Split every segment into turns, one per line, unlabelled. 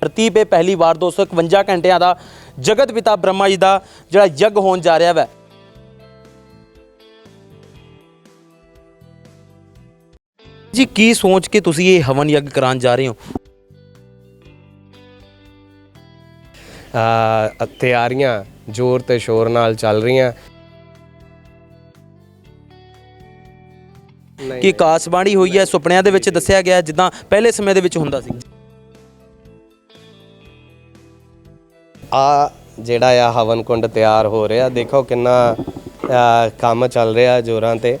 ਧਰਤੀ 'ਤੇ ਪਹਿਲੀ ਵਾਰ 251 ਘੰਟਿਆਂ ਦਾ ਜਗਤ ਪਿਤਾ ਬ੍ਰਹਮਾ ਜੀ ਦਾ ਜਿਹੜਾ ਯੱਗ ਹੋਣ ਜਾ ਰਿਹਾ ਵੈ। ਜੀ ਕੀ ਸੋਚ ਕੇ ਤੁਸੀਂ ਇਹ ਹਵਨ ਯੱਗ ਕਰਾਉਣ ਜਾ ਰਹੇ ਹੋ?
ਆ ਤਿਆਰੀਆਂ ਜ਼ੋਰ ਤੇ ਸ਼ੋਰ ਨਾਲ ਚੱਲ ਰਹੀਆਂ।
ਕਿ ਕਾਸਬਾਣੀ ਹੋਈ ਹੈ? ਸੁਪਨਿਆਂ ਦੇ ਵਿੱਚ ਦੱਸਿਆ ਗਿਆ ਜਿੱਦਾਂ ਪਹਿਲੇ ਸਮੇਂ ਦੇ ਵਿੱਚ ਹੁੰਦਾ ਸੀ।
ਆ ਜਿਹੜਾ ਆ ਹਵਨ ਕੁੰਡ ਤਿਆਰ ਹੋ ਰਿਹਾ, ਦੇਖੋ ਕਿੰਨਾ ਕੰਮ ਚੱਲ ਰਿਹਾ ਜ਼ੋਰਾਂ ਤੇ।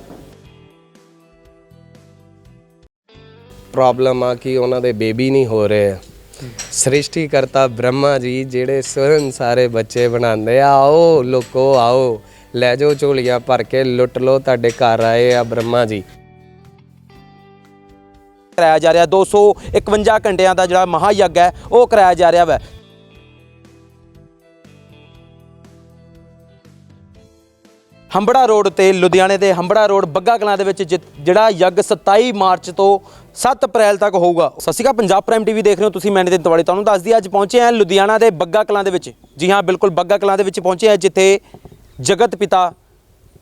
ਪ੍ਰੋਬਲਮ ਆ ਕਿ ਉਹਨਾਂ ਦੇ ਬੇਬੀ ਨਹੀਂ ਹੋ ਰਹੇ। ਸ੍ਰਿਸ਼ਟੀ ਕਰਤਾ ਬ੍ਰਹਮਾ ਜੀ ਜਿਹੜੇ ਸੁਰਨ ਸਾਰੇ ਬੱਚੇ ਬਣਾਉਂਦੇ ਆ, ਆਓ ਲੋਕੋ ਆਓ, ਲੈ ਜਾਓ ਝੋਲੀਆਂ ਭਰ ਕੇ, ਲੁੱਟ ਲਓ ਤੁਹਾਡੇ ਘਰ ਆਏ ਆ ਬ੍ਰਹਮਾ ਜੀ।
ਕਰਾਇਆ ਜਾ ਰਿਹਾ 251 ਘੰਟਿਆਂ ਦਾ ਜਿਹੜਾ ਮਹਾਯੱਗ ਹੈ, ਉਹ ਕਰਾਇਆ ਜਾ ਰਿਹਾ ਵੈ। ਹੰਬੜਾ ਰੋਡ ਤੇ ਲੁਧਿਆਣੇ ਦੇ ਹੰਬੜਾ ਰੋਡ ਬੱਗਾ ਕਲਾਂ ਦੇ ਵਿੱਚ ਜਿ- ਜਿਹੜਾ ਯੱਗ 27 ਮਾਰਚ ਤੋਂ 7 ਅਪ੍ਰੈਲ ਤੱਕ ਹੋਊਗਾ। ਸਤਿ ਸ਼੍ਰੀ ਅਕਾਲ, ਪੰਜਾਬ ਪ੍ਰਾਈਮ ਟੀਵੀ ਦੇਖ ਰਹੇ ਹੋ ਤੁਸੀਂ ਮੈਨੇ ਦਿਨ ਤਵਾੜੀ ਤੁਹਾਨੂੰ ਦੱਸ ਦਈਏ ਅੱਜ ਪਹੁੰਚੇ ਹਾਂ ਲੁਧਿਆਣਾ ਦੇ ਬੱਗਾ ਕਲਾਂ ਦੇ ਵਿੱਚ। ਜੀ ਹਾਂ, ਬਿਲਕੁਲ ਬੱਗਾ ਕਲਾਂ ਦੇ ਵਿੱਚ ਪਹੁੰਚੇ ਹਾਂ, ਜਿੱਥੇ ਜਗਤ ਪਿਤਾ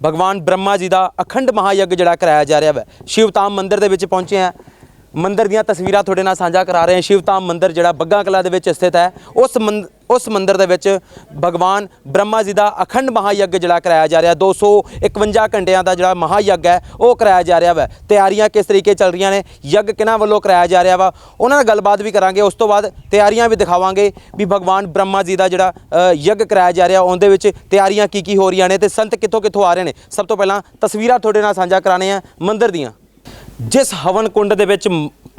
ਭਗਵਾਨ ਬ੍ਰਹਮਾ ਜੀ ਦਾ ਅਖੰਡ ਮਹਾਯੱਗ ਜਿਹੜਾ ਕਰਾਇਆ ਜਾ ਰਿਹਾ ਹੈ ਸ਼ਿਵਤਾਮ ਮੰਦਿਰ ਦੇ ਵਿੱਚ ਪਹੁੰਚੇ ਹਾਂ। ਮੰਦਿਰ ਦੀਆਂ ਤਸਵੀਰਾਂ ਤੁਹਾਡੇ ਨਾਲ ਸਾਂਝਾ ਕਰਾ ਰਹੇ ਹਾਂ। ਸ਼ਿਵਤਾਮ ਮੰਦਿਰ ਜਿਹੜਾ ਬੱਗਾ ਕਲਾ ਦੇ ਵਿੱਚ ਸਥਿਤ ਹੈ। ਉਸ ਮੰਦ- ਉਸ ਮੰਦਿਰ ਦੇ ਵਿੱਚ ਭਗਵਾਨ ਬ੍ਰਹਮਾ ਜੀ ਦਾ ਅਖੰਡ ਮਹਾਯੱਗ ਜਿਹੜਾ ਕਰਾਇਆ ਜਾ ਰਿਹਾ। 251 ਘੰਟਿਆਂ ਦਾ ਜਿਹੜਾ ਮਹਾਯੱਗ ਹੈ, ਉਹ ਕਰਾਇਆ ਜਾ ਰਿਹਾ ਵਾ। ਤਿਆਰੀਆਂ ਕਿਸ ਤਰੀਕੇ ਚੱਲ ਰਹੀਆਂ ਨੇ? ਯੱਗ ਕਿਹਨਾਂ ਵੱਲੋਂ ਕਰਾਇਆ ਜਾ ਰਿਹਾ ਵਾ? ਉਹਨਾਂ ਨਾਲ ਗੱਲਬਾਤ ਵੀ ਕਰਾਂਗੇ। ਉਸ ਤੋਂ ਬਾਅਦ ਤਿਆਰੀਆਂ ਵੀ ਦਿਖਾਵਾਂਗੇ ਵੀ ਭਗਵਾਨ ਬ੍ਰਹਮਾ ਜੀ ਦਾ ਜਿਹੜਾ ਯੱਗ ਕਰਾਇਆ ਜਾ ਰਿਹਾ। ਉਹਦੇ ਵਿੱਚ ਤਿਆਰੀਆਂ ਕੀ ਕੀ ਹੋ ਰਹੀਆਂ ਨੇ ਤੇ ਸੰਤ ਕਿੱਥੋਂ ਕਿੱਥੋਂ ਆ ਰਹੇ ਨੇ? ਸਭ ਤੋਂ ਪਹਿਲਾਂ ਤਸਵੀਰਾਂ ਤੁਹਾਡੇ ਨਾਲ ਸਾਂਝਾ ਕਰਾਣੇ ਆ ਮੰਦਿਰ ਦੀਆਂ। ਜਿਸ ਹਵਨ ਕੁੰਡ ਦੇ ਵਿੱਚ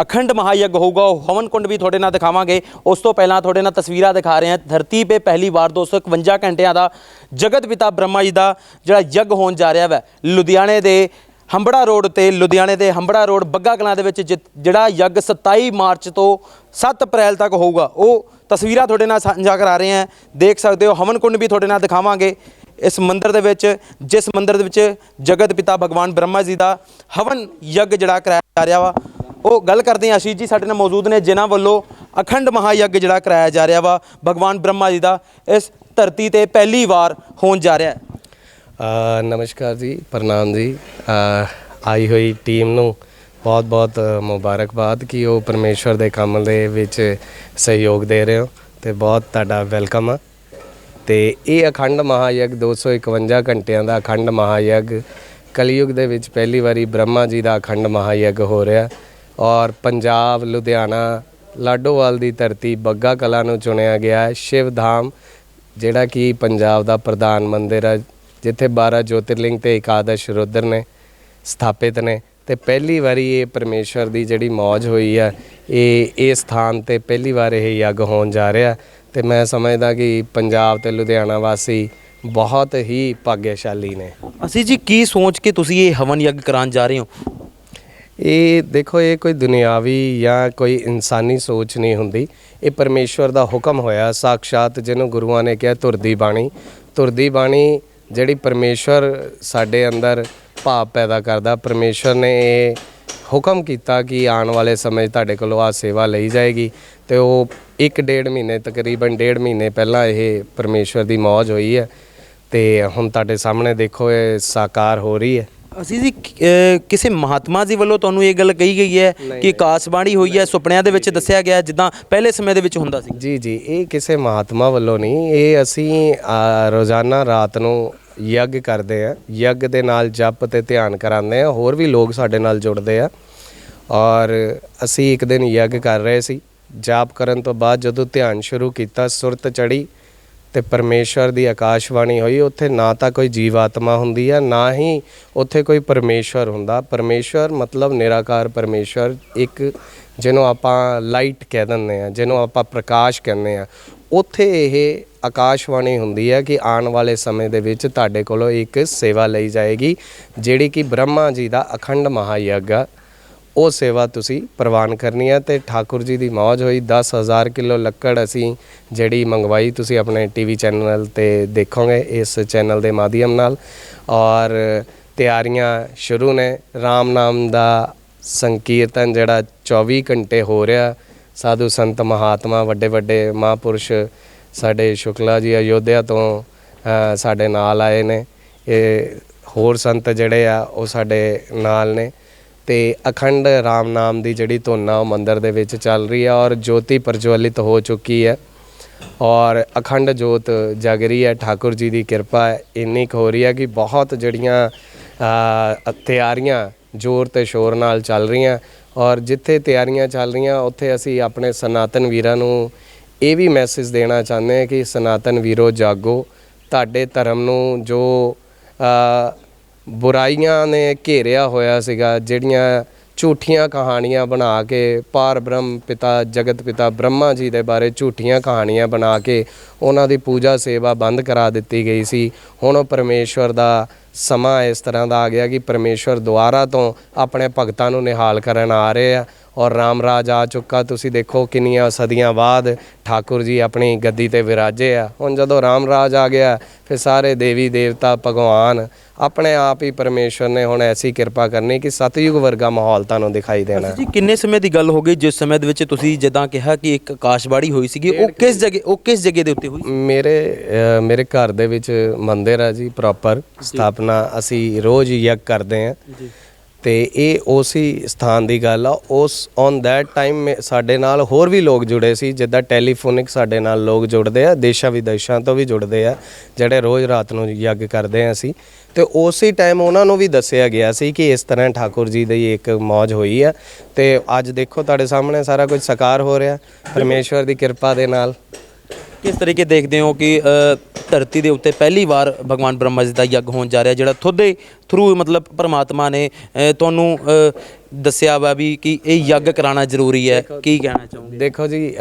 ਅਖੰਡ ਮਹਾਯੱਗ ਹੋਊਗਾ, ਉਹ ਹਵਨ ਕੁੰਡ ਵੀ ਤੁਹਾਡੇ ਨਾਲ ਦਿਖਾਵਾਂਗੇ। ਉਸ ਤੋਂ ਪਹਿਲਾਂ ਤੁਹਾਡੇ ਨਾਲ ਤਸਵੀਰਾਂ ਦਿਖਾ ਰਹੇ ਹਾਂ। ਧਰਤੀ 'ਤੇ ਪਹਿਲੀ ਵਾਰ 251 ਘੰਟਿਆਂ ਦਾ ਜਗਤ ਪਿਤਾ ਬ੍ਰਹਮਾ ਜੀ ਦਾ ਜਿਹੜਾ ਯੱਗ ਹੋਣ ਜਾ ਰਿਹਾ ਵੈ। ਲੁਧਿਆਣੇ ਦੇ ਹੰਬੜਾ ਰੋਡ ਤੇ, ਲੁਧਿਆਣੇ ਦੇ ਹੰਬੜਾ ਰੋਡ ਬੱਗਾ ਕਲਾਂ ਦੇ ਵਿੱਚ ਜਿ- ਜਿਹੜਾ ਯੱਗ 27 ਮਾਰਚ ਤੋਂ 7 ਅਪ੍ਰੈਲ ਤੱਕ ਹੋਊਗਾ। ਉਹ ਤਸਵੀਰਾਂ ਤੁਹਾਡੇ ਨਾਲ ਸਾਂਝਾ ਕਰਾ ਰਹੇ ਹਾਂ। ਦੇਖ ਸਕਦੇ ਹੋ ਹਵਨ ਕੁੰਡ ਵੀ ਤੁਹਾਡੇ ਨਾਲ ਦਿਖਾਵਾਂਗੇ। ਇਸ ਮੰਦਿਰ ਦੇ ਵਿੱਚ, ਜਿਸ ਮੰਦਿਰ ਦੇ ਵਿੱਚ ਜਗਤ ਪਿਤਾ ਭਗਵਾਨ ਬ੍ਰਹਮਾ ਜੀ ਦਾ ਹਵਨ ਯੱਗ ਜਿਹੜਾ ਕਰਾਇਆ ਜਾ ਰਿਹਾ ਵਾ, ਉਹ ਗੱਲ ਕਰਦੇ ਹਾਂ ਆਸ਼ੀਸ਼ ਜੀ, ਸਾਡੇ ਨਾਲ ਮੌਜੂਦ ਨੇ, ਜਿਨ੍ਹਾਂ ਵੱਲੋਂ ਅਖੰਡ ਮਹਾਯੱਗ ਜਿਹੜਾ ਕਰਾਇਆ ਜਾ ਰਿਹਾ ਵਾ, ਭਗਵਾਨ ਬ੍ਰਹਮਾ ਜੀ ਦਾ, ਇਸ ਧਰਤੀ ਤੇ ਪਹਿਲੀ ਵਾਰ ਹੋਣ ਜਾ ਰਿਹਾ ਹੈ।
ਨਮਸਕਾਰ ਜੀ, ਪ੍ਰਣਾਮ ਜੀ। ਆਈ ਹੋਈ ਟੀਮ ਨੂੰ ਬਹੁਤ ਬਹੁਤ ਮੁਬਾਰਕਬਾਦ ਕਿ ਉਹ ਪਰਮੇਸ਼ਵਰ ਦੇ ਕੰਮ ਦੇ ਵਿੱਚ ਸਹਿਯੋਗ ਦੇ ਰਹੇ ਹੋ ਤੇ ਬਹੁਤ ਤੁਹਾਡਾ ਵੈਲਕਮ ਆ। ਤੇ ਇਹ ਅਖੰਡ ਮਹਾਯੱਗ 251 ਘੰਟਿਆਂ ਦਾ ਅਖੰਡ ਮਹਾਯੱਗ, ਕਲਯੁਗ ਦੇ ਵਿੱਚ ਪਹਿਲੀ ਵਾਰੀ ਬ੍ਰਹਮਾ ਜੀ ਦਾ ਅਖੰਡ ਮਹਾਯੱਗ ਹੋ ਰਿਹਾ ਔਰ ਪੰਜਾਬ, ਲੁਧਿਆਣਾ, ਲਾਡੋਵਾਲ ਦੀ ਧਰਤੀ ਬੱਗਾ ਕਲਾ ਨੂੰ ਚੁਣਿਆ ਗਿਆ ਹੈ। ਸ਼ਿਵ ਧਾਮ, ਜਿਹੜਾ ਕਿ ਪੰਜਾਬ ਦਾ ਪ੍ਰਧਾਨ ਮੰਦਿਰ ਹੈ, ਜਿੱਥੇ 12 ਜੋਤਿਰਲਿੰਗ ਤੇ ਇਕਾਦਸ਼ ਰੁਦਰ ਨੇ ਸਥਾਪਿਤ ਨੇ ਤੇ ਪਹਿਲੀ ਵਾਰੀ ਇਹ ਪਰਮੇਸ਼ਵਰ ਦੀ ਜਿਹੜੀ ਮੌਜ ਹੋਈ ਹੈ, ਇਹ ਇਹ ਸਥਾਨ ਤੇ ਪਹਿਲੀ ਵਾਰ ਇਹ ਯੱਗ ਹੋਣ ਜਾ ਰਿਹਾ। ਤੇ ਮੈਂ ਸਮਝਦਾ ਕਿ ਪੰਜਾਬ ਤੇ ਲੁਧਿਆਣਾ ਵਾਸੀ ਬਹੁਤ ਹੀ ਭਾਗਿਆਸ਼ਾਲੀ ਨੇ।
ਅਸੀਂ ਜੀ ਕੀ ਸੋਚ ਕੇ ਤੁਸੀਂ ਇਹ ਹਵਨ ਯੱਗ ਕਰਾਉਣ ਜਾ ਰਹੇ ਹੋ?
ਇਹ ਦੇਖੋ ਇਹ ਕੋਈ ਦੁਨਿਆਵੀ ਜਾਂ ਕੋਈ ਇਨਸਾਨੀ ਸੋਚ ਨਹੀਂ ਹੁੰਦੀ। ਇਹ ਪਰਮੇਸ਼ਵਰ ਦਾ ਹੁਕਮ ਹੋਇਆ ਸਾਖਸ਼ਾਤ ਜਿਹਨੂੰ ਗੁਰੂਆਂ ਨੇ ਕਿਹਾ ਤੁਰਦੀ ਬਾਣੀ। ਤੁਰਦੀ ਬਾਣੀ ਜਿਹੜੀ ਪਰਮੇਸ਼ਵਰ ਸਾਡੇ ਅੰਦਰ ਭਾਵ ਪੈਦਾ ਕਰਦਾ। ਪਰਮੇਸ਼ਵਰ ਨੇ ਇਹ ਹੁਕਮ ਕੀਤਾ ਕਿ ਆਉਣ ਵਾਲੇ ਸਮੇਂ 'ਚ ਤੁਹਾਡੇ ਕੋਲੋਂ ਆ ਸੇਵਾ ਲਈ ਜਾਏਗੀ ਤੇ ਉਹ ਇੱਕ ਡੇਢ ਮਹੀਨੇ ਤਕਰੀਬਨ ਡੇਢ ਮਹੀਨੇ ਪਹਿਲਾਂ ਇਹ ਪਰਮੇਸ਼ਵਰ ਦੀ ਮੌਜ ਹੋਈ ਹੈ ਤੇ ਹੁਣ ਤੁਹਾਡੇ ਸਾਹਮਣੇ ਦੇਖੋ ਇਹ ਸਾਕਾਰ ਹੋ ਰਹੀ ਹੈ।
ਅਸੀਂ ਜੀ ਅਹ, ਕਿਸੇ ਮਹਾਤਮਾ ਜੀ ਵੱਲੋਂ ਤੁਹਾਨੂੰ ਇਹ ਗੱਲ ਕਹੀ ਗਈ ਹੈ ਕਿ ਕਾਸਬਾਣੀ ਹੋਈ ਹੈ ਸੁਪਨਿਆਂ ਦੇ ਵਿੱਚ ਦੱਸਿਆ ਗਿਆ ਜਿੱਦਾਂ ਪਹਿਲੇ ਸਮੇਂ ਦੇ ਵਿੱਚ ਹੁੰਦਾ ਸੀ।
ਜੀ ਜੀ ਇਹ ਕਿਸੇ ਮਹਾਤਮਾ ਵੱਲੋਂ ਨਹੀਂ ਇਹ ਅਸੀਂ ਰੋਜ਼ਾਨਾ ਰਾਤ ਨੂੰ ਯੱਗ ਕਰਦੇ ਆ। ਯੱਗ ਦੇ ਨਾਲ ਜਪ ਤੇ ਧਿਆਨ ਕਰਾਉਂਦੇ ਆ। ਹੋਰ ਵੀ ਲੋਕ ਸਾਡੇ ਨਾਲ ਜੁੜਦੇ ਆ। ਔਰ ਅਸੀਂ ਇੱਕ ਦਿਨ ਯੱਗ ਕਰ ਰਹੇ ਸੀ। ਜਾਪ ਕਰਨ ਤੋਂ ਬਾਅਦ ਜਦੋਂ ਧਿਆਨ ਸ਼ੁਰੂ ਕੀਤਾ, ਸੁਰਤ ਚੜੀ ਤੇ ਪਰਮੇਸ਼ਵਰ ਦੀ ਆਕਾਸ਼ਵਾਣੀ ਹੋਈ। ਉੱਥੇ ਨਾ ਤਾਂ ਕੋਈ ਜੀਵਾਤਮਾ ਹੁੰਦੀ ਆ, ਨਾ ਹੀ ਉੱਥੇ ਕੋਈ ਪਰਮੇਸ਼ਵਰ ਹੁੰਦਾ। ਪਰਮੇਸ਼ਵਰ ਮਤਲਬ ਨਿਰਾਕਾਰ ਪਰਮੇਸ਼ਵਰ। ਇੱਕ ਜਿਹਨੂੰ ਆਪਾਂ ਲਾਈਟ ਕਹਿ ਦਿੰਦੇ ਆ, ਜਿਹਨੂੰ ਆਪਾਂ ਪ੍ਰਕਾਸ਼ ਕਹਿੰਦੇ ਆ। ਉੱਥੇ ਇਹ ਆਕਾਸ਼ਵਾਣੀ ਹੁੰਦੀ ਹੈ ਕਿ ਆਉਣ ਵਾਲੇ ਸਮੇਂ ਦੇ ਵਿੱਚ ਤੁਹਾਡੇ ਕੋਲੋਂ ਇੱਕ ਸੇਵਾ ਲਈ ਜਾਏਗੀ, ਜਿਹੜੀ ਕਿ ਬ੍ਰਹਮਾ ਜੀ ਦਾ ਅਖੰਡ ਮਹਾਯੱਗ ਆ। ਉਹ ਸੇਵਾ ਤੁਸੀਂ ਪ੍ਰਵਾਨ ਕਰਨੀ ਹੈ ਤੇ ਠਾਕੁਰ ਜੀ ਦੀ ਮੌਜ ਹੋਈ। 10000 ਕਿਲੋ ਲੱਕੜ ਅਸੀਂ ਜਿਹੜੀ ਮੰਗਵਾਈ, ਤੁਸੀਂ ਆਪਣੇ ਟੀਵੀ ਚੈਨਲ ਤੇ ਦੇਖੋਗੇ ਇਸ ਚੈਨਲ ਦੇ ਮਾਧਿਅਮ ਨਾਲ। ਔਰ ਤਿਆਰੀਆਂ ਸ਼ੁਰੂ ਨੇ। RAM ਨਾਮ ਦਾ ਸੰਕੀਰਤਨ ਜਿਹੜਾ 24 ਘੰਟੇ ਹੋ ਰਿਹਾ। ਸਾਧੂ ਸੰਤ ਮਹਾਤਮਾ ਵੱਡੇ ਵੱਡੇ ਮਹਾਂਪੁਰਸ਼ ਸਾਡੇ ਸ਼ੁਕਲਾ ਜੀ ਅਯੋਧਿਆ ਤੋਂ ਸਾਡੇ ਨਾਲ ਆਏ ਨੇ। ਇਹ ਹੋਰ ਸੰਤ ਜਿਹੜੇ ਆ, ਉਹ ਸਾਡੇ ਨਾਲ ਨੇ। ਤੇ ਅਖੰਡ ਰਾਮ ਨਾਮ ਦੀ ਜਿਹੜੀ ਧੁਨ ਆ, ਉਹ ਮੰਦਰ ਦੇ ਵਿੱਚ ਚੱਲ ਰਹੀ ਹੈ ਔਰ ਜੋਤੀ ਪ੍ਰਜਵਲਿਤ ਹੋ ਚੁੱਕੀ ਹੈ। ਔਰ ਅਖੰਡ ਜੋਤ ਜਗ ਰਹੀ ਹੈ। ਠਾਕੁਰ ਜੀ ਦੀ ਕਿਰਪਾ ਇੰਨੀ ਕੁ ਹੋ ਰਹੀ ਹੈ ਕਿ ਬਹੁਤ ਜਿਹੜੀਆਂ ਤਿਆਰੀਆਂ ਜ਼ੋਰ ਤੇ ਸ਼ੋਰ ਨਾਲ ਚੱਲ ਰਹੀਆਂ। ਔਰ ਜਿੱਥੇ ਤਿਆਰੀਆਂ ਚੱਲ ਰਹੀਆਂ, ਉੱਥੇ ਅਸੀਂ ਆਪਣੇ ਸਨਾਤਨ ਵੀਰਾਂ ਨੂੰ ਇਹ ਵੀ ਮੈਸੇਜ ਦੇਣਾ ਚਾਹੁੰਦੇ ਹਾਂ ਕਿ ਸਨਾਤਨ ਵੀਰੋ ਜਾਗੋ, ਤੁਹਾਡੇ ਧਰਮ ਨੂੰ ਜੋ ਬੁਰਾਈਆਂ ਨੇ ਘੇਰਿਆ ਹੋਇਆ ਸੀਗਾ, ਜਿਹੜੀਆਂ ਝੂਠੀਆਂ ਕਹਾਣੀਆਂ ਬਣਾ ਕੇ ਪਾਰ ਬ੍ਰਹਮ ਪਿਤਾ, ਜਗਤ ਪਿਤਾ ਬ੍ਰਹਮਾ ਜੀ ਦੇ ਬਾਰੇ ਝੂਠੀਆਂ ਕਹਾਣੀਆਂ ਬਣਾ ਕੇ ਉਹਨਾਂ ਦੀ ਪੂਜਾ ਸੇਵਾ ਬੰਦ ਕਰਾ ਦਿੱਤੀ ਗਈ ਸੀ। ਹੁਣ ਉਹ ਪਰਮੇਸ਼ਵਰ ਦਾ ਸਮਾਂ ਇਸ ਤਰ੍ਹਾਂ ਦਾ ਆ ਗਿਆ ਕਿ ਪਰਮੇਸ਼ਵਰ ਦੁਆਰਾ ਤੋਂ ਆਪਣੇ ਭਗਤਾਂ ਨੂੰ ਨਿਹਾਲ ਕਰਨ ਆ ਰਹੇ ਆ। ਔਰ ਰਾਮ ਰਾਜ ਆ ਚੁੱਕਾ ਤੁਸੀਂ ਦੇਖੋ ਕਿੰਨੀਆਂ ਸਦੀਆਂ ਬਾਅਦ ਠਾਕੁਰ ਜੀ ਆਪਣੀ ਗੱਦੀ ਤੇ ਵਿਰਾਜੇ ਆ। ਹੁਣ ਜਦੋਂ ਰਾਮ ਰਾਜ ਆ ਗਿਆ ਫਿਰ ਸਾਰੇ ਦੇਵੀ ਦੇਵਤਾ ਭਗਵਾਨ ਆਪਣੇ ਆਪ ਹੀ ਪਰਮੇਸ਼ਵਰ ਨੇ ਹੁਣ ਐਸੀ ਕਿਰਪਾ ਕਰਨੀ ਕਿ ਸਤਯੁਗ ਵਰਗਾ ਮਾਹੌਲ ਤੁਹਾਨੂੰ ਦਿਖਾਈ ਦੇਣਾ।
ਜੀ ਕਿੰਨੇ ਸਮੇਂ ਦੀ ਗੱਲ ਹੋ ਗਈ ਜਿਸ ਸਮੇਂ ਦੇ ਵਿੱਚ ਤੁਸੀਂ ਜਿੱਦਾਂ ਕਿਹਾ ਕਿ ਇੱਕ ਆਕਾਸ਼ਬਾੜੀ ਹੋਈ ਸੀਗੀ ਉਹ ਕਿਸ ਜਗ੍ਹਾ ਉਹ ਕਿਸ ਜਗ੍ਹਾ ਦੇ ਉੱਤੇ ਹੋਈ?
ਮੇਰੇ ਮੇਰੇ ਘਰ ਦੇ ਵਿੱਚ ਮੰਦਿਰ ਆ ਜੀ ਪ੍ਰੋਪਰ ਸਥਾਪਨਾ ਅਸੀਂ ਰੋਜ਼ ਯੱਗ ਕਰਦੇ ਆ
ਜੀ।
ਤੇ ਇਹ ਉਸੇ ਸਥਾਨ ਦੀ ਗੱਲ ਆ। ਉਸ ਔਨ ਦੈਟ ਟਾਈਮ ਸਾਡੇ ਨਾਲ ਹੋਰ ਵੀ ਲੋਕ ਜੁੜੇ ਸੀ, ਜਿੱਦਾਂ ਟੈਲੀਫੋਨਿਕ ਸਾਡੇ ਨਾਲ ਲੋਕ ਜੁੜਦੇ ਆ, ਦੇਸ਼ਾਂ ਵਿਦੇਸ਼ਾਂ ਤੋਂ ਵੀ ਜੁੜਦੇ ਆ, ਜਿਹੜੇ ਰੋਜ਼ ਰਾਤ ਨੂੰ ਯੱਗ ਕਰਦੇ ਆ ਅਸੀਂ। ਤੇ ਉਸੇ ਟਾਈਮ ਉਹਨਾਂ ਨੂੰ ਵੀ ਦੱਸਿਆ ਗਿਆ ਸੀ ਕਿ ਇਸ ਤਰ੍ਹਾਂ ਠਾਕੁਰ ਜੀ ਦੀ ਇੱਕ ਮੌਜ ਹੋਈ ਆ। ਤੇ ਅੱਜ ਦੇਖੋ ਤੁਹਾਡੇ ਸਾਹਮਣੇ ਸਾਰਾ ਕੁਝ ਸਾਕਾਰ ਹੋ ਰਿਹਾ, ਪਰਮੇਸ਼ਵਰ ਦੀ ਕਿਰਪਾ ਦੇ ਨਾਲ।
ਕਿਸ ਤਰੀਕੇ ਦੇਖਦੇ ਹੋ ਕਿ ਧਰਤੀ ਦੇ ਉੱਤੇ ਪਹਿਲੀ ਵਾਰ ਭਗਵਾਨ ਬ੍ਰਹਮਾ ਜੀ ਦਾ ਯੱਗ ਹੋਣ ਜਾ ਰਿਹਾ ਜਿਹੜਾ ਤੁਹਾਡੇ ਥਰੂ ਮਤਲਬ ਪਰਮਾਤਮਾ ਨੇ ਤੁਹਾਨੂੰ ਦੱਸਿਆ ਵਾ ਵੀ ਕਿ ਇਹ ਯੱਗ ਕਰਾਉਣਾ ਜ਼ਰੂਰੀ ਹੈ ਕੀ ਕਹਿਣਾ ਚਾਹੋਗੇ?
ਦੇਖੋ ਜੀ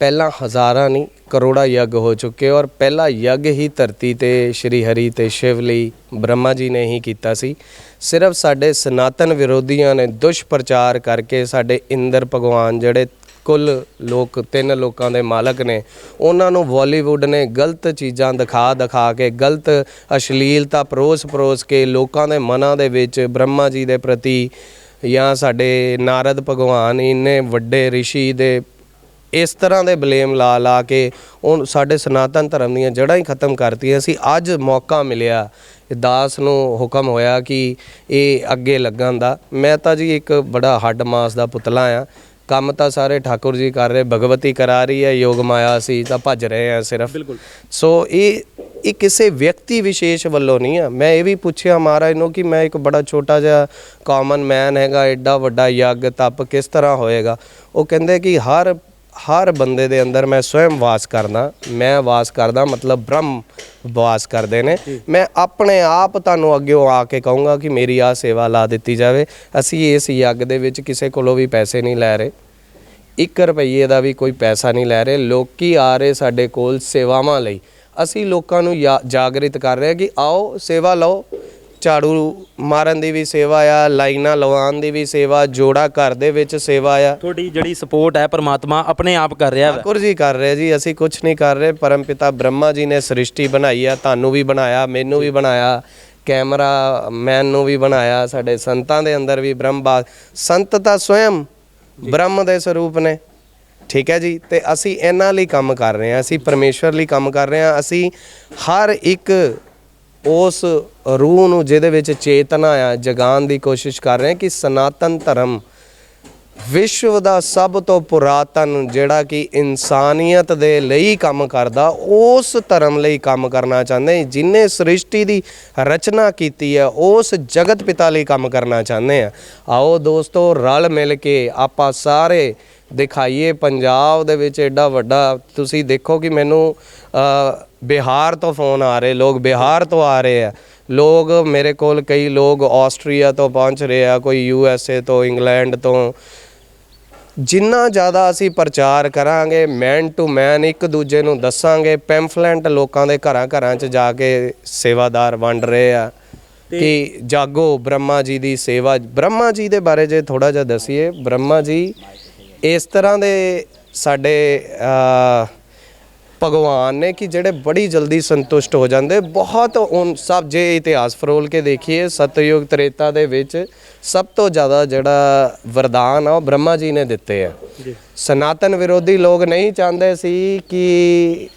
ਪਹਿਲਾਂ ਹਜ਼ਾਰਾਂ ਨਹੀਂ ਕਰੋੜਾ ਯੱਗ ਹੋ ਚੁੱਕੇ ਔਰ ਪਹਿਲਾ ਯੱਗ ਹੀ ਧਰਤੀ ਤੇ ਸ਼੍ਰੀ ਹਰੀ ਤੇ ਸ਼ਿਵ ਲਈ ਬ੍ਰਹਮਾ ਜੀ ਨੇ ਹੀ ਕੀਤਾ ਸੀ। ਸਿਰਫ ਸਾਡੇ ਸਨਾਤਨ ਵਿਰੋਧੀਆਂ ਨੇ ਦੁਸ਼ਪ੍ਰਚਾਰ ਕਰਕੇ ਸਾਡੇ ਇੰਦਰ ਭਗਵਾਨ ਜਿਹੜੇ ਕੁੱਲ ਲੋਕ, ਤਿੰਨ ਲੋਕਾਂ ਦੇ ਮਾਲਕ ਨੇ। ਉਹਨਾਂ ਨੂੰ ਬਾਲੀਵੁੱਡ ਨੇ ਗਲਤ ਚੀਜ਼ਾਂ ਦਿਖਾ ਦਿਖਾ ਕੇ, ਗਲਤ ਅਸ਼ਲੀਲਤਾ ਪਰੋਸ ਪਰੋਸ ਕੇ ਲੋਕਾਂ ਦੇ ਮਨਾਂ ਦੇ ਵਿੱਚ ਬ੍ਰਹਮਾ ਜੀ ਦੇ ਪ੍ਰਤੀ ਜਾਂ ਸਾਡੇ ਨਾਰਦ ਭਗਵਾਨ, ਇੰਨੇ ਵੱਡੇ ਰਿਸ਼ੀ ਦੇ ਇਸ ਤਰ੍ਹਾਂ ਦੇ ਬਲੇਮ ਲਾ ਲਾ ਕੇ ਉਹ ਸਾਡੇ ਸਨਾਤਨ ਧਰਮ ਦੀਆਂ ਜੜ੍ਹਾਂ ਹੀ ਖਤਮ ਕਰਤੀਆਂ ਸੀ। ਅੱਜ ਮੌਕਾ ਮਿਲਿਆ। ਦਾਸ ਨੂੰ ਹੁਕਮ ਹੋਇਆ ਕਿ ਇਹ ਅੱਗੇ ਲੱਗਣ ਦਾ। ਮੈਂ ਤਾਂ ਜੀ ਇੱਕ ਬੜਾ ਹੱਡ ਮਾਸ ਦਾ ਪੁਤਲਾ ਆ। ਕੰਮ ਤਾਂ ਸਾਰੇ ਠਾਕੁਰ ਜੀ ਕਰ ਰਹੇ ਭਗਵਤੀ ਕਰਾ ਰਹੀ ਹੈ ਯੋਗ ਮਾਇਆ ਸੀ ਤਾਂ ਭੱਜ ਰਹੇ ਆ ਸਿਰਫ।
ਬਿਲਕੁਲ।
ਸੋ ਇਹ ਇਹ ਕਿਸੇ ਵਿਅਕਤੀ ਵਿਸ਼ੇਸ਼ ਵੱਲੋਂ ਨਹੀਂ ਆ ਮੈਂ ਇਹ ਵੀ ਪੁੱਛਿਆ ਮਹਾਰਾਜ ਨੂੰ ਕਿ ਮੈਂ ਇੱਕ ਬੜਾ ਛੋਟਾ ਜਿਹਾ ਕਾਮਨ ਮੈਨ ਹੈਗਾ ਐਡਾ ਵੱਡਾ ਯੱਗ ਤਪ ਕਿਸ ਤਰ੍ਹਾਂ ਹੋਏਗਾ? ਉਹ ਕਹਿੰਦੇ ਕਿ ਹਰ ਹਰ ਬੰਦੇ ਦੇ ਅੰਦਰ ਮੈਂ ਸਵੈਮ ਵਾਸ ਕਰਦਾ ਮੈਂ ਵਾਸ ਕਰਦਾ ਮਤਲਬ ਬ੍ਰਹਮ ਵਾਸ ਕਰਦੇ ਨੇ। ਮੈਂ ਆਪਣੇ ਆਪ ਤੁਹਾਨੂੰ ਅੱਗੇ ਆ ਕੇ ਕਹੂੰਗਾ ਕਿ ਮੇਰੀ ਆ ਸੇਵਾ ਲਾ ਦਿੱਤੀ ਜਾਵੇ। ਅਸੀਂ ਇਸ ਯੱਗ ਦੇ ਵਿੱਚ ਕਿਸੇ ਕੋਲੋਂ ਵੀ ਪੈਸੇ ਨਹੀਂ ਲੈ ਰਹੇ। 1 ਰੁਪਈਏ ਦਾ ਵੀ ਕੋਈ ਪੈਸਾ ਨਹੀਂ ਲੈ ਰਹੇ। ਲੋਕੀ ਆ ਰਹੇ ਸਾਡੇ ਕੋਲ ਸੇਵਾਵਾਂ ਲਈ। ਅਸੀਂ ਲੋਕਾਂ ਨੂੰ ਜਾਗਰਿਤ ਕਰ ਰਹੇ ਹਾਂ ਕਿ ਆਓ ਸੇਵਾ ਲਓ। ਝਾੜੂ ਮਾਰਨ ਦੀ ਵੀ ਸੇਵਾ ਆ ਲਾਈਨਾਂ ਲਵਾਉਣ ਦੀ ਵੀ ਸੇਵਾ ਜੋੜਾ ਘਰ ਦੇ ਵਿੱਚ ਸੇਵਾ ਆ।
ਤੁਹਾਡੀ ਜਿਹੜੀ ਸਪੋਰਟ ਹੈ ਪਰਮਾਤਮਾ ਆਪਣੇ ਆਪ ਕਰ ਰਿਹਾ ਹੈ
ਜੀ ਕਰ ਰਹੇ ਜੀ ਅਸੀਂ ਕੁਝ ਨਹੀਂ ਕਰ ਰਹੇ। ਪਰਮਪਿਤਾ ਬ੍ਰਹਮਾ ਜੀ ਨੇ ਸ੍ਰਿਸ਼ਟੀ ਬਣਾਈ ਆ ਤੁਹਾਨੂੰ ਵੀ ਬਣਾਇਆ ਮੈਨੂੰ ਵੀ ਬਣਾਇਆ। ਕੈਮਰਾ ਮੈਨ ਨੂੰ ਵੀ ਬਣਾਇਆ ਸਾਡੇ ਸੰਤਾਂ ਦੇ ਅੰਦਰ ਵੀ ਬ੍ਰਹਮਬਾ ਸੰਤ ਤਾਂ ਸਵਯੰ ਬ੍ਰਹਮ ਦੇ ਸਰੂਪ ਨੇ। ਠੀਕ ਹੈ ਜੀ ਤੇ ਅਸੀਂ ਇਹਨਾਂ ਲਈ ਕੰਮ ਕਰ ਰਹੇ ਹਾਂ ਅਸੀਂ ਪਰਮੇਸ਼ਵਰ ਲਈ ਕੰਮ ਕਰ ਰਹੇ ਹਾਂ। ਅਸੀਂ ਹਰ ਇੱਕ ਉਸ ਰੂਹ ਨੂੰ ਜਿਹਦੇ ਵਿੱਚ ਚੇਤਨਾ ਆ ਜਗਾਉਣ ਦੀ ਕੋਸ਼ਿਸ਼ ਕਰ ਰਹੇ ਕਿ ਸਨਾਤਨ ਧਰਮ ਵਿਸ਼ਵ ਦਾ ਸਭ ਤੋਂ ਪੁਰਾਤਨ ਜਿਹੜਾ ਕਿ ਇਨਸਾਨੀਅਤ ਦੇ ਲਈ ਕੰਮ ਕਰਦਾ, ਉਸ ਧਰਮ ਲਈ ਕੰਮ ਕਰਨਾ ਚਾਹੁੰਦੇ ਹਾਂ। ਜਿਨੇ ਸ੍ਰਿਸ਼ਟੀ ਦੀ ਰਚਨਾ ਕੀਤੀ ਹੈ, ਉਸ ਜਗਤ ਪਿਤਾ ਲਈ ਕੰਮ ਕਰਨਾ ਚਾਹੁੰਦੇ ਆ ਆਓ ਦੋਸਤੋ, ਰਲ ਮਿਲ ਕੇ ਆਪਾਂ ਸਾਰੇ ਦਿਖਾਈਏ ਪੰਜਾਬ ਦੇ ਵਿੱਚ ਐਡਾ ਵੱਡਾ ਤੁਸੀਂ ਦੇਖੋ ਕਿ ਮੈਨੂੰ ਬਿਹਾਰ ਤੋਂ ਫੋਨ ਆ ਰਹੇ ਲੋਕ ਬਿਹਾਰ ਤੋਂ ਆ ਰਹੇ ਆ। ਲੋਕ ਮੇਰੇ ਕੋਲ ਕਈ ਲੋਕ ਆਸਟਰੀਆ ਤੋਂ ਪਹੁੰਚ ਰਹੇ ਆ ਕੋਈ ਯੂ ਐਸ ਏ ਤੋਂ ਇੰਗਲੈਂਡ ਤੋਂ। ਜਿੰਨਾ ਜ਼ਿਆਦਾ ਅਸੀਂ ਪ੍ਰਚਾਰ ਕਰਾਂਗੇ ਮੈਨ ਟੂ ਮੈਨ ਇੱਕ ਦੂਜੇ ਨੂੰ ਦੱਸਾਂਗੇ ਪੈਂਫਲੈਂਟ ਲੋਕਾਂ ਦੇ ਘਰਾਂ ਘਰਾਂ 'ਚ ਜਾ ਕੇ ਸੇਵਾਦਾਰ ਵੰਡ ਰਹੇ ਆ। ਕਿ ਜਾਗੋ ਬ੍ਰਹਮਾ ਜੀ ਦੀ ਸੇਵਾ ਬ੍ਰਹਮਾ ਜੀ ਦੇ ਬਾਰੇ ਜੇ ਥੋੜਾ ਜਿਹਾ ਦਸੀਏ ਬ੍ਰਹਮਾ ਜੀ ਇਸ ਤਰ੍ਹਾਂ ਦੇ ਸਾਡੇ ਭਗਵਾਨ ਨੇ ਕਿ ਜਿਹੜੇ ਬੜੀ ਜਲਦੀ ਸੰਤੁਸ਼ਟ ਹੋ ਜਾਂਦੇ। ਬਹੁਤ ਉਹ ਸਭ ਜੇ ਇਤਿਹਾਸ ਫਰੋਲ ਕੇ ਦੇਖੀਏ ਸਤਯੁਗ ਤ੍ਰੇਤਾ ਦੇ ਵਿੱਚ ਸਭ ਤੋਂ ਜ਼ਿਆਦਾ ਜਿਹੜਾ ਵਰਦਾਨ ਆ ਉਹ ਬ੍ਰਹਮਾ ਜੀ ਨੇ ਦਿੱਤੇ ਆ। ਸਨਾਤਨ ਵਿਰੋਧੀ ਲੋਕ ਨਹੀਂ ਚਾਹੁੰਦੇ ਸੀ ਕਿ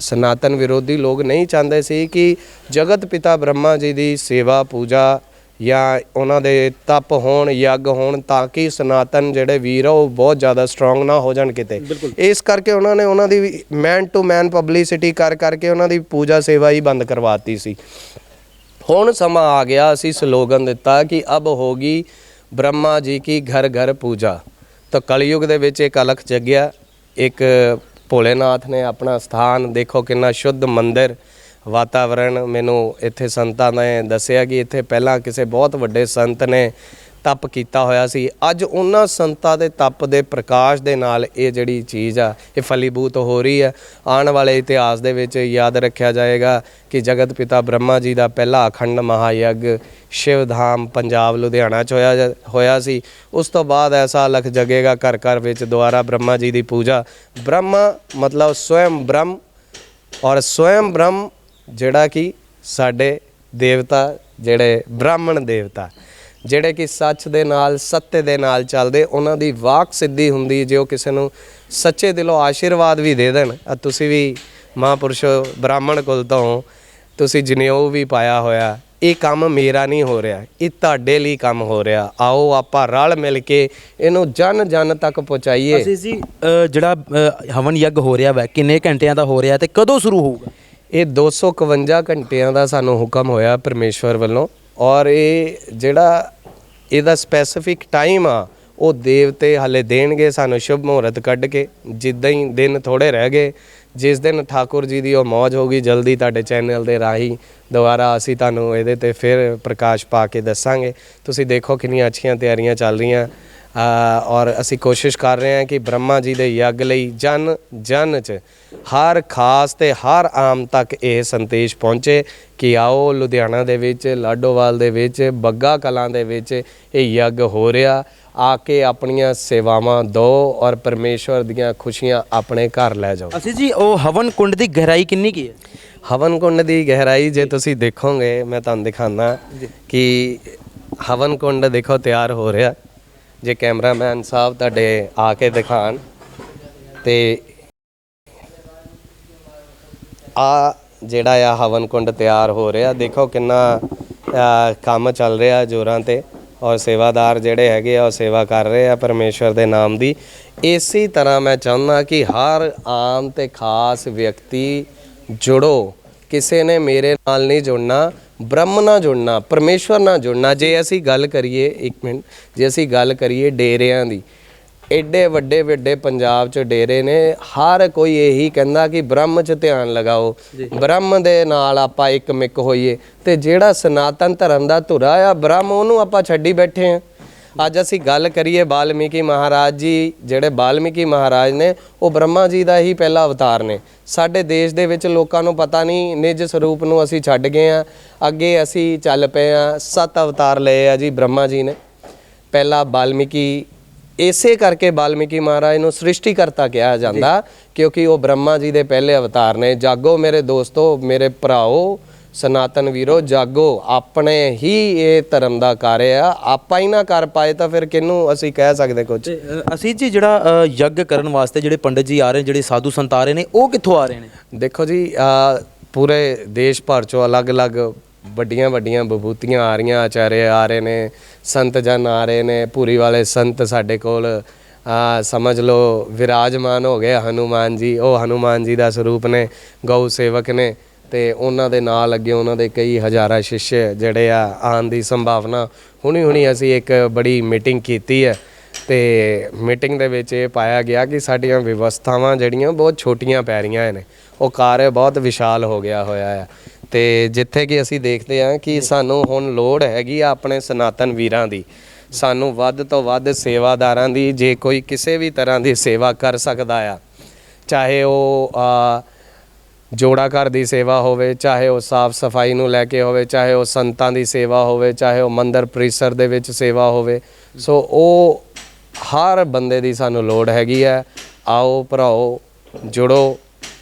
ਸਨਾਤਨ ਵਿਰੋਧੀ ਲੋਕ ਨਹੀਂ ਚਾਹੁੰਦੇ ਸੀ ਕਿ ਜਗਤ ਪਿਤਾ ਬ੍ਰਹਮਾ ਜੀ ਦੀ ਸੇਵਾ ਪੂਜਾ ਜਾਂ ਉਹਨਾਂ ਦੇ ਤਪ ਹੋਣ ਯੱਗ ਹੋਣ ਤਾਂ ਕਿ ਸਨਾਤਨ ਜਿਹੜੇ ਵੀਰ ਆ ਉਹ ਬਹੁਤ ਜ਼ਿਆਦਾ ਸਟਰੋਂਗ ਨਾ ਹੋ ਜਾਣ ਕਿਤੇ। ਇਸ ਕਰਕੇ ਉਹਨਾਂ ਨੇ ਉਹਨਾਂ ਦੀ ਮੈਨ ਟੂ ਮੈਨ ਪਬਲਿਸਿਟੀ ਕਰ ਕਰਕੇ ਉਹਨਾਂ ਦੀ ਪੂਜਾ ਸੇਵਾ ਹੀ ਬੰਦ ਕਰਵਾਤੀ ਸੀ। ਹੁਣ ਸਮਾਂ ਆ ਗਿਆ ਅਸੀਂ ਸਲੋਗਨ ਦਿੱਤਾ ਕਿ ਅਬ ਹੋਗੀ ਬ੍ਰਹਮਾ ਜੀ ਕੀ ਘਰ ਘਰ ਪੂਜਾ। ਤਾਂ ਕਲਯੁਗ ਦੇ ਵਿੱਚ ਇੱਕ ਅਲਖ ਜਗਿਆ ਇੱਕ ਭੋਲੇਨਾਥ ਨੇ ਆਪਣਾ ਸਥਾਨ ਦੇਖੋ ਕਿੰਨਾ ਸ਼ੁੱਧ ਮੰਦਿਰ ਵਾਤਾਵਰਣ ਮੈਨੂੰ ਇੱਥੇ ਸੰਤਾਂ ਨੇ ਦੱਸਿਆ ਕਿ ਇੱਥੇ ਪਹਿਲਾਂ ਕਿਸੇ ਬਹੁਤ ਵੱਡੇ ਸੰਤ ਨੇ ਤਪ ਕੀਤਾ ਹੋਇਆ ਸੀ। ਅੱਜ ਉਹਨਾਂ ਸੰਤਾਂ ਦੇ ਤਪ ਦੇ ਪ੍ਰਕਾਸ਼ ਦੇ ਨਾਲ ਇਹ ਜਿਹੜੀ ਚੀਜ਼ ਆ, ਇਹ ਫਲੀਭੂਤ ਹੋ ਰਹੀ ਹੈ ਆਉਣ ਵਾਲੇ ਇਤਿਹਾਸ ਦੇ ਵਿੱਚ ਯਾਦ ਰੱਖਿਆ ਜਾਏਗਾ ਕਿ ਜਗਤ ਪਿਤਾ ਬ੍ਰਹਮਾ ਜੀ ਦਾ ਪਹਿਲਾ ਅਖੰਡ ਮਹਾਯ ਸ਼ਿਵ ਧਾਮ ਪੰਜਾਬ, ਲੁਧਿਆਣਾ ਚ ਹੋਇਆ ਜ- ਹੋਇਆ ਸੀ। ਉਸ ਤੋਂ ਬਾਅਦ ਐਸਾ ਲਖ ਜਗੇਗਾ ਘਰ ਘਰ ਵਿੱਚ ਦੁਆਰਾ ਬ੍ਰਹਮਾ ਜੀ ਦੀ ਪੂਜਾ। ਬ੍ਰਹਮਾ ਮਤਲਬ ਸਵਯੰ ਬ੍ਰਹਮ ਔਰ ਸਵੈਮ ਬ੍ਰਹਮ ਜਿਹੜਾ ਕਿ ਸਾਡੇ ਦੇਵਤਾ, ਜਿਹੜੇ ਬ੍ਰਾਹਮਣ ਦੇਵਤਾ, ਜਿਹੜੇ ਕਿ ਸੱਚ ਦੇ ਨਾਲ, ਸੱਤੇ ਦੇ ਨਾਲ ਚੱਲਦੇ, ਉਹਨਾਂ ਦੀ ਵਾਕ ਸਿੱਧੀ ਹੁੰਦੀ ਜੇ ਉਹ ਕਿਸੇ ਨੂੰ ਸੱਚੇ ਦਿਲੋਂ ਆਸ਼ੀਰਵਾਦ ਵੀ ਦੇ ਦੇਣ। ਤੁਸੀਂ ਵੀ ਮਹਾਂਪੁਰਸ਼ ਬ੍ਰਾਹਮਣ ਕੁਲ ਤੋਂ ਤੁਸੀਂ ਜਨੇਊ ਵੀ ਪਾਇਆ ਹੋਇਆ, ਇਹ ਕੰਮ ਮੇਰਾ ਨਹੀਂ ਹੋ ਰਿਹਾ, ਇਹ ਤੁਹਾਡੇ ਲਈ ਕੰਮ ਹੋ ਰਿਹਾ। ਆਓ, ਆਪਾਂ ਰਲ ਮਿਲ ਕੇ ਇਹਨੂੰ ਜਨ ਜਨ ਤੱਕ ਪਹੁੰਚਾਈਏ।
ਅਸੀਂ ਜੀ ਜਿਹੜਾ ਹਵਨ ਯੱਗ ਹੋ ਰਿਹਾ ਵਾ, ਕਿੰਨੇ ਘੰਟਿਆਂ ਦਾ ਹੋ ਰਿਹਾ ਤੇ ਕਦੋਂ ਸ਼ੁਰੂ ਹੋਊਗਾ?
ਇਹ 251 ਘੰਟਿਆਂ ਦਾ ਸਾਨੂੰ ਹੁਕਮ ਹੋਇਆ ਪਰਮੇਸ਼ਵਰ ਵੱਲੋਂ ਔਰ ਇਹ ਜਿਹੜਾ ਇਹਦਾ ਸਪੈਸੀਫਿਕ ਟਾਈਮ ਆ, ਉਹ ਦੇਵਤੇ ਹਾਲੇ ਦੇਣਗੇ, ਸਾਨੂੰ ਸ਼ੁਭ ਮੁਹੂਰਤ ਕੱਢ ਕੇ, ਜਿੱਦਾਂ ਹੀ ਦਿਨ ਥੋੜੇ ਰਹਿ ਗਏ, ਜਿਸ ਦਿਨ ਠਾਕੁਰ ਜੀ ਦੀ ਉਹ ਮੌਜ ਹੋਗੀ ਜਲਦੀ ਤੁਹਾਡੇ ਚੈਨਲ ਦੇ ਰਾਹੀਂ ਦੁਬਾਰਾ ਅਸੀਂ ਤੁਹਾਨੂੰ ਇਹਦੇ ਤੇ ਫਿਰ ਪ੍ਰਕਾਸ਼ ਪਾ ਕੇ ਦੱਸਾਂਗੇ। ਤੁਸੀਂ ਦੇਖੋ ਕਿੰਨੀਆਂ ਅੱਛੀਆਂ ਤਿਆਰੀਆਂ ਚੱਲ ਰਹੀਆਂ। ਔਰ ਅਸੀਂ ਕੋਸ਼ਿਸ਼ ਕਰ ਰਹੇ ਹਾਂ ਕਿ ਬ੍ਰਹਮਾ ਜੀ ਦੇ ਯੱਗ ਲਈ ਜਨ ਜਨ ਚ ਹਰ ਖਾਸ ਤੇ ਹਰ ਆਮ ਤੱਕ ਇਹ ਸੰਦੇਸ਼ ਪਹੁੰਚੇ ਕਿ ਆਓ ਲੁਧਿਆਣਾ ਦੇ ਵਿੱਚ ਲਾਡੋਵਾਲ ਦੇ ਵਿੱਚ ਬੱਗਾ ਕਲਾਂ ਦੇ ਵਿੱਚ ਇਹ ਯੱਗ ਹੋ ਰਿਹਾ। ਆ ਕੇ ਆਪਣੀਆਂ ਸੇਵਾਵਾਂ ਦਿਓ ਔਰ ਪਰਮੇਸ਼ਵਰ ਦੀਆਂ ਖੁਸ਼ੀਆਂ ਆਪਣੇ ਘਰ ਲੈ ਜਾਓ।
ਅਸੀਂ ਜੀ ਉਹ ਹਵਨ ਕੁੰਡ ਦੀ ਗਹਿਰਾਈ ਕਿੰਨੀ ਕੀ ਹੈ?
ਹਵਨ ਕੁੰਡ ਦੀ ਗਹਿਰਾਈ ਜੇ ਤੁਸੀਂ ਦੇਖੋਗੇ ਮੈਂ ਤੁਹਾਨੂੰ ਦਿਖਾਣਾ ਕਿ ਹਵਨ ਕੁੰਡ ਦੇਖੋ ਤਿਆਰ ਹੋ ਰਿਹਾ। ਜੇ ਕੈਮਰਾਮੈਨ ਸਾਹਿਬ ਤੁਹਾਡੇ ਆ ਕੇ ਦਿਖਾਣ ਤੇ ਆ ਜਿਹੜਾ ਆ ਹਵਨ ਕੁੰਡ ਤਿਆਰ ਹੋ ਰਿਹਾ, ਦੇਖੋ ਕਿੰਨਾ ਕੰਮ ਚੱਲ ਰਿਹਾ ਜੋਰਾਂ ਤੇ ਔਰ ਸੇਵਾਦਾਰ ਜਿਹੜੇ ਹੈਗੇ ਆ ਉਹ ਸੇਵਾ ਕਰ ਰਹੇ ਆ ਪਰਮੇਸ਼ਵਰ ਦੇ ਨਾਮ ਦੀ। ਇਸੇ ਤਰ੍ਹਾਂ ਮੈਂ ਚਾਹੁੰਦਾ ਕਿ ਹਰ ਆਮ ਤੇ ਖਾਸ ਵਿਅਕਤੀ ਜੁੜੋ। ਕਿਸੇ ਨੇ ਮੇਰੇ ਨਾਲ ਨਹੀਂ ਜੁੜਨਾ ਬ੍ਰਹਮ ਨਾਲ ਜੁੜਨਾ ਪਰਮੇਸ਼ਵਰ ਨਾਲ ਜੁੜਨਾ। ਜੇ ਅਸੀਂ ਗੱਲ ਕਰੀਏ ਇੱਕ ਮਿੰਟ ਜੇ ਅਸੀਂ ਗੱਲ ਕਰੀਏ ਡੇਰਿਆਂ ਦੀ ਐਡੇ ਵੱਡੇ ਵੱਡੇ ਪੰਜਾਬ 'ਚ ਡੇਰੇ ਨੇ ਹਰ ਕੋਈ ਇਹੀ ਕਹਿੰਦਾ ਕਿ ਬ੍ਰਹਮ 'ਚ ਧਿਆਨ ਲਗਾਓ। ਬ੍ਰਹਮ ਦੇ ਨਾਲ ਆਪਾਂ ਇੱਕ ਮਿੱਕ ਹੋਈਏ। ਤੇ ਜਿਹੜਾ ਸਨਾਤਨ ਧਰਮ ਦਾ ਧੁਰਾ ਆ ਬ੍ਰਹਮ ਉਹਨੂੰ ਆਪਾਂ ਛੱਡੀ ਬੈਠੇ ਆ। ਅੱਜ ਅਸੀਂ ਗੱਲ ਕਰੀਏ ਬਾਲਮੀਕੀ ਮਹਾਰਾਜ ਜੀ ਜਿਹੜੇ ਬਾਲਮੀਕੀ ਮਹਾਰਾਜ ਨੇ ਉਹ ਬ੍ਰਹਮਾ ਜੀ ਦਾ ਹੀ ਪਹਿਲਾ ਅਵਤਾਰ ਨੇ। ਸਾਡੇ ਦੇਸ਼ ਦੇ ਵਿੱਚ ਲੋਕਾਂ ਨੂੰ ਪਤਾ ਨਹੀਂ ਨਿਜ ਸਰੂਪ ਨੂੰ ਅਸੀਂ ਛੱਡ ਗਏ ਆ ਅੱਗੇ ਅਸੀਂ ਚੱਲ ਪਏ ਆ ਸੱਤ ਅਵਤਾਰ ਲਏ ਆ ਜੀ ਬ੍ਰਹਮਾ ਜੀ ਨੇ। ਪਹਿਲਾ ਬਾਲਮੀਕੀ ਇਸੇ ਕਰਕੇ ਬਾਲਮੀਕੀ ਮਹਾਰਾਜ ਨੂੰ ਸ੍ਰਿਸ਼ਟੀਕਰਤਾ ਕਿਹਾ ਜਾਂਦਾ ਕਿਉਂਕਿ ਉਹ ਬ੍ਰਹਮਾ ਜੀ ਦੇ ਪਹਿਲੇ ਅਵਤਾਰ ਨੇ। ਜਾਗੋ ਮੇਰੇ ਦੋਸਤੋ ਮੇਰੇ ਭਰਾਓ ਸਨਾਤਨ ਵੀਰੋ ਜਾਗੋ ਆਪਣੇ ਹੀ ਇਹ ਧਰਮ ਦਾ ਕਾਰਜ ਆ। ਆਪਾਂ ਹੀ ਨਾ ਕਰ ਪਾਏ ਤਾਂ ਫਿਰ ਕਿਹਨੂੰ ਅਸੀਂ ਕਹਿ ਸਕਦੇ ਕੁਝ
ਅਸੀਂ ਜੀ ਜਿਹੜਾ ਯੱਗ ਕਰਨ ਵਾਸਤੇ ਜਿਹੜੇ ਪੰਡਿਤ ਜੀ ਆ ਰਹੇ ਜਿਹੜੇ ਸਾਧੂ ਸੰਤ ਆ ਰਹੇ ਨੇ ਉਹ ਕਿੱਥੋਂ ਆ ਰਹੇ ਨੇ?
ਦੇਖੋ ਜੀ ਪੂਰੇ ਦੇਸ਼ ਭਰ ਚੋਂ ਅਲੱਗ-ਅਲੱਗ ਵੱਡੀਆਂ ਵੱਡੀਆਂ ਵਿਭੂਤੀਆਂ ਆ ਰਹੀਆਂ ਆਚਾਰੇ ਆ ਰਹੇ ਨੇ ਸੰਤ ਜਨ ਆ ਰਹੇ ਨੇ ਪੂਰੀ ਵਾਲੇ ਸੰਤ ਸਾਡੇ ਕੋਲ ਆ ਸਮਝ ਲਓ ਵਿਰਾਜਮਾਨ ਹੋ ਗਏ ਹਨੂਮਾਨ ਜੀ ਉਹ ਹਨੂਮਾਨ ਜੀ ਦਾ ਸਰੂਪ ਨੇ ਗਊ ਸੇਵਕ ਨੇ। ਤੇ ਉਹਨਾਂ ਦੇ ਨਾਲ ਅੱਗੇ ਉਹਨਾਂ ਦੇ ਕਈ ਹਜ਼ਾਰਾਂ ਸ਼ਿਸ਼ ਜਿਹੜੇ ਆ ਆਉਣ ਦੀ ਸੰਭਾਵਨਾ ਹੁਣੀ ਹੁਣੀ ਅਸੀਂ ਇੱਕ ਬੜੀ ਮੀਟਿੰਗ ਕੀਤੀ ਹੈ। ਤੇ ਮੀਟਿੰਗ ਦੇ ਵਿੱਚ ਇਹ ਪਾਇਆ ਗਿਆ ਕਿ ਸਾਡੀਆਂ ਵਿਵਸਥਾਵਾਂ ਜਿਹੜੀਆਂ ਬਹੁਤ ਛੋਟੀਆਂ ਪੈ ਰਹੀਆਂ ਨੇ, ਉਹ ਕਾਰ ਬਹੁਤ ਵਿਸ਼ਾਲ ਹੋ ਗਿਆ ਹੋਇਆ ਹੈ ਤੇ ਜਿੱਥੇ ਕਿ ਅਸੀਂ ਦੇਖਦੇ ਹਾਂ ਕਿ ਸਾਨੂੰ ਹੁਣ ਲੋੜ ਹੈਗੀ ਆ ਆਪਣੇ ਸਨਾਤਨ ਵੀਰਾਂ ਦੀ। ਸਾਨੂੰ ਵੱਧ ਤੋਂ ਵੱਧ ਸੇਵਾਦਾਰਾਂ ਦੀ, ਜੇ ਕੋਈ ਕਿਸੇ ਵੀ ਤਰ੍ਹਾਂ ਦੀ ਸੇਵਾ ਕਰ ਸਕਦਾ ਆ, ਚਾਹੇ ਉਹ ਜੋੜਾ ਘਰ ਦੀ ਸੇਵਾ ਹੋਵੇ ਚਾਹੇ ਉਹ ਸਾਫ਼ ਸਫ਼ਾਈ ਨੂੰ ਲੈ ਕੇ ਹੋਵੇ ਚਾਹੇ ਉਹ ਸੰਤਾਂ ਦੀ ਸੇਵਾ ਹੋਵੇ ਚਾਹੇ ਉਹ ਮੰਦਰ ਪ੍ਰੀਸਰ ਦੇ ਵਿੱਚ ਸੇਵਾ ਹੋਵੇ। ਸੋ ਉਹ ਹਰ ਬੰਦੇ ਦੀ ਸਾਨੂੰ ਲੋੜ ਹੈਗੀ ਹੈ। ਆਓ ਭਰਾਓ ਜੁੜੋ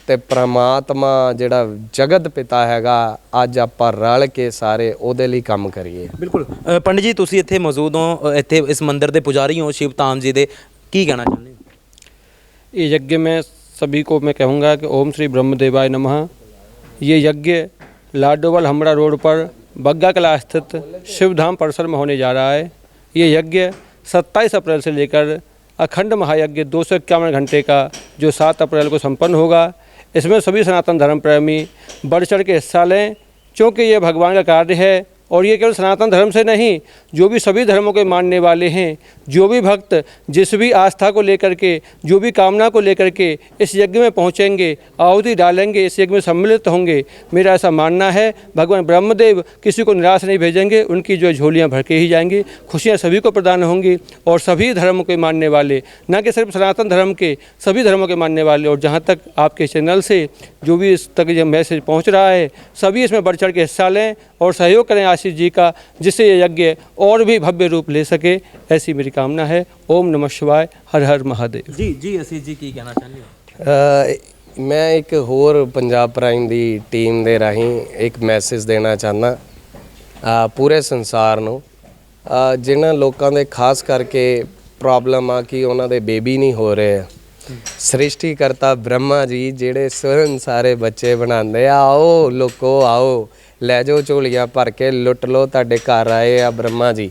ਤੇ ਪ੍ਰਮਾਤਮਾ ਜਿਹੜਾ ਜਗਤ ਪਿਤਾ ਹੈਗਾ ਅੱਜ ਆਪਾਂ ਰਲ ਕੇ ਸਾਰੇ ਉਹਦੇ ਲਈ ਕੰਮ ਕਰੀਏ।
ਬਿਲਕੁਲ। ਪੰਡਿਤ ਜੀ ਤੁਸੀਂ ਇੱਥੇ ਮੌਜੂਦ ਹੋ ਇੱਥੇ ਇਸ ਮੰਦਰ ਦੇ ਪੁਜਾਰੀ ਹੋ ਸ਼ਿਵ ਤਾਮ ਜੀ ਦੇ। ਕੀ ਕਹਿਣਾ ਚਾਹੁੰਦੇ ਹੋ?
ਇਹ ਯੱਗ ਮੈਂ सभी को मैं कहूँगा कि ओम श्री ब्रह्मदेवाय नमः। ये यज्ञ लाडोवाल हमड़ा रोड पर बग्गा कला स्थित शिवधाम परिसर में होने जा रहा है। ये यज्ञ 27 अप्रैल से लेकर अखंड महायज्ञ दो सौ इक्यावन घंटे का, जो 7 अप्रैल को संपन्न होगा। इसमें सभी सनातन धर्म प्रेमी बढ़ चढ़ के हिस्सा लें, क्योंकि ये भगवान का कार्य है और ये केवल सनातन धर्म से नहीं, जो भी सभी धर्मों के मानने वाले हैं, जो भी भक्त जिस भी आस्था को लेकर के, जो भी कामना को लेकर के इस यज्ञ में पहुँचेंगे, आहुति डालेंगे, इस यज्ञ में सम्मिलित होंगे, मेरा ऐसा मानना है, भगवान ब्रह्मदेव किसी को निराश नहीं भेजेंगे, उनकी जो झोलियाँ भर के ही जाएँगी, खुशियाँ सभी को प्रदान होंगी, और सभी धर्म के मानने वाले, न कि सिर्फ़ सनातन धर्म के, सभी धर्मों के मानने वाले, और जहाँ तक आपके चैनल से जो भी इस तक ये मैसेज पहुँच रहा है, सभी इसमें बढ़ चढ़ के हिस्सा लें, और सहयोग करें आशीष जी का जिससे ये यज्ञ और भी भव्य रूप ले सके ऐसी मेरी कामना है ओम नमः शिवाय हर हर महादेव
ਜੀ ਜੀ ਅਸੀਂ ਜੀ ਕੀ ਕਹਿਣਾ ਚਾਹੁੰਦੇ ਹੋ
ਅ, ਮੈਂ ਇੱਕ ਹੋਰ ਪੰਜਾਬ ਪ੍ਰਾਈਮ ਦੀ ਟੀਮ ਦੇ ਰਾਹੀਂ ਇੱਕ ਮੈਸੇਜ ਦੇਣਾ ਚਾਹੁੰਦਾ ਅ, ਪੂਰੇ ਸੰਸਾਰ ਨੂੰ ਅ, ਜਿਨ੍ਹਾਂ ਲੋਕਾਂ ਦੇ ਖਾਸ ਕਰਕੇ ਪ੍ਰੋਬਲਮ ਆ ਕਿ ਉਹਨਾਂ ਦੇ ਬੇਬੀ ਨਹੀਂ ਹੋ ਰਹੇ ਸ੍ਰਿਸ਼ਟੀਕਰਤਾ ਬ੍ਰਹਮਾ ਜੀ ਜਿਹੜੇ ਸਵਰਨ ਸਾਰੇ ਬੱਚੇ ਬਣਾਉਂਦੇ ਆ ਆਓ ਲੋਕੋ ਆਓ ਲੈ ਜਾਓ ਝੋਲੀਆਂ ਭਰ ਕੇ ਲੁੱਟ ਲਓ ਤੁਹਾਡੇ ਘਰ ਆਏ ਆ ਬ੍ਰਹਮਾ ਜੀ।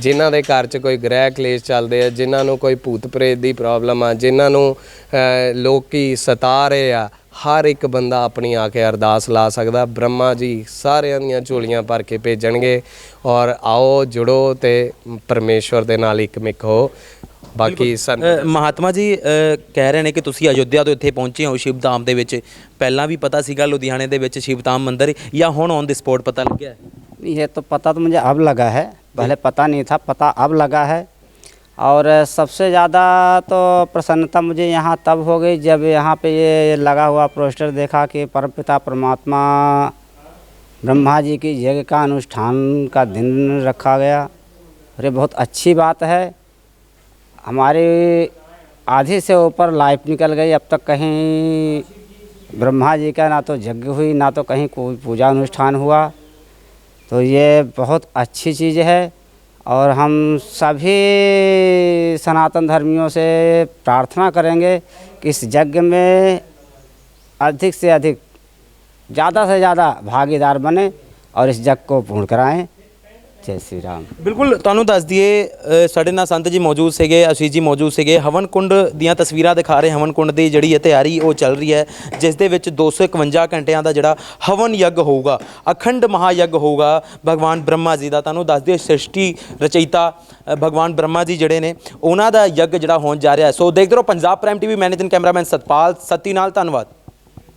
ਜਿਨ੍ਹਾਂ ਦੇ ਘਰ 'ਚ ਕੋਈ ਗ੍ਰਹਿ ਕਲੇਸ਼ ਚੱਲਦੇ ਆ ਜਿਨ੍ਹਾਂ ਨੂੰ ਕੋਈ ਭੂਤ ਪ੍ਰੇਤ ਦੀ ਪ੍ਰੋਬਲਮ ਆ ਜਿਨ੍ਹਾਂ ਨੂੰ ਅਹ, ਲੋਕੀ ਸਤਾ ਰਹੇ ਆ ਹਰ ਇੱਕ ਬੰਦਾ ਆਪਣੀ ਆ ਕੇ ਅਰਦਾਸ ਲਾ ਸਕਦਾ। ਬ੍ਰਹਮਾ ਜੀ ਸਾਰਿਆਂ ਦੀਆਂ ਝੋਲੀਆਂ ਭਰ ਕੇ ਭੇਜਣਗੇ ਔਰ ਆਓ ਜੁੜੋ ਤੇ ਪਰਮੇਸ਼ਵਰ ਦੇ ਨਾਲ ਇੱਕ ਮਿਕ ਹੋ। ਬਾਕੀ ਸੰਤ
ਅ, ਮਹਾਤਮਾ ਜੀ ਅ, ਕਹਿ ਰਹੇ ਨੇ ਕਿ ਤੁਸੀਂ ਅਯੁੱਧਿਆ ਤੋਂ ਇੱਥੇ ਪਹੁੰਚੇ ਹੋ ਸ਼ਿਵ ਧਾਮ ਦੇ ਵਿੱਚ ਪਹਿਲਾਂ ਵੀ ਪਤਾ ਸੀਗਾ ਲੁਧਿਆਣੇ ਦੇ ਵਿੱਚ ਸ਼ਿਵ ਧਾਮ ਮੰਦਿਰ ਜਾਂ ਹੁਣ ਔਨ ਦੀ ਸਪੋਰਟ ਪਤਾ ਲੱਗਿਆ ਹੈ?
ये तो पता तो मुझे अब लगा है पहले पता नहीं था पता अब लगा है और सबसे ज़्यादा तो प्रसन्नता मुझे यहाँ तब हो गई जब यहाँ पे ये लगा हुआ पोस्टर देखा कि परमपिता परमात्मा ब्रह्मा जी की यज्ञ का अनुष्ठान का दिन रखा गया और ये बहुत अच्छी बात है हमारी आधी से ऊपर लाइफ निकल गई, अब तक कहीं ब्रह्मा जी का ना तो यज्ञ हुई, ना तो कहीं कोई पूजा अनुष्ठान हुआ। तो ये बहुत अच्छी चीज़ है और हम सभी सनातन धर्मियों से प्रार्थना करेंगे कि इस यज्ञ में अधिक से अधिक, ज़्यादा से ज़्यादा भागीदार बने और इस यज्ञ को पूर्ण कराएँ। ਜੈ ਸ੍ਰੀ ਰਾਮ।
ਬਿਲਕੁਲ, ਤੁਹਾਨੂੰ ਦੱਸ ਦਈਏ ਸਾਡੇ ਨਾਲ ਸੰਤ ਜੀ ਮੌਜੂਦ ਸੀਗੇ, ਅਸੀਸ ਜੀ ਮੌਜੂਦ ਸੀਗੇ। ਹਵਨ ਕੁੰਡ ਦੀਆਂ ਤਸਵੀਰਾਂ ਦਿਖਾ ਰਹੇ ਹਵਨ ਕੁੰਡ ਦੀ ਜਿਹੜੀ ਇਹ ਤਿਆਰੀ, ਉਹ ਚੱਲ ਰਹੀ ਹੈ, ਜਿਸ ਦੇ ਵਿੱਚ 251 ਘੰਟਿਆਂ ਦਾ ਜਿਹੜਾ ਹਵਨ ਯੱਗ ਹੋਊਗਾ, ਅਖੰਡ ਮਹਾਯੱਗ ਹੋਊਗਾ, ਭਗਵਾਨ ਬ੍ਰਹਮਾ ਜੀ ਦਾ। ਤੁਹਾਨੂੰ ਦੱਸ ਦਈਏ, ਸ੍ਰਿਸ਼ਟੀ ਰਚੈਤਾ ਭਗਵਾਨ ਬ੍ਰਹਮਾ ਜੀ ਜਿਹੜੇ ਨੇ, ਉਹਨਾਂ ਦਾ ਯੱਗ ਜਿਹੜਾ ਹੋਣ ਜਾ ਰਿਹਾ ਸੋ ਦੇਖਦੇ ਰਹੋ, Punjab Prime TV managing cameraman Satpal Sati ਨਾਲ, ਧੰਨਵਾਦ।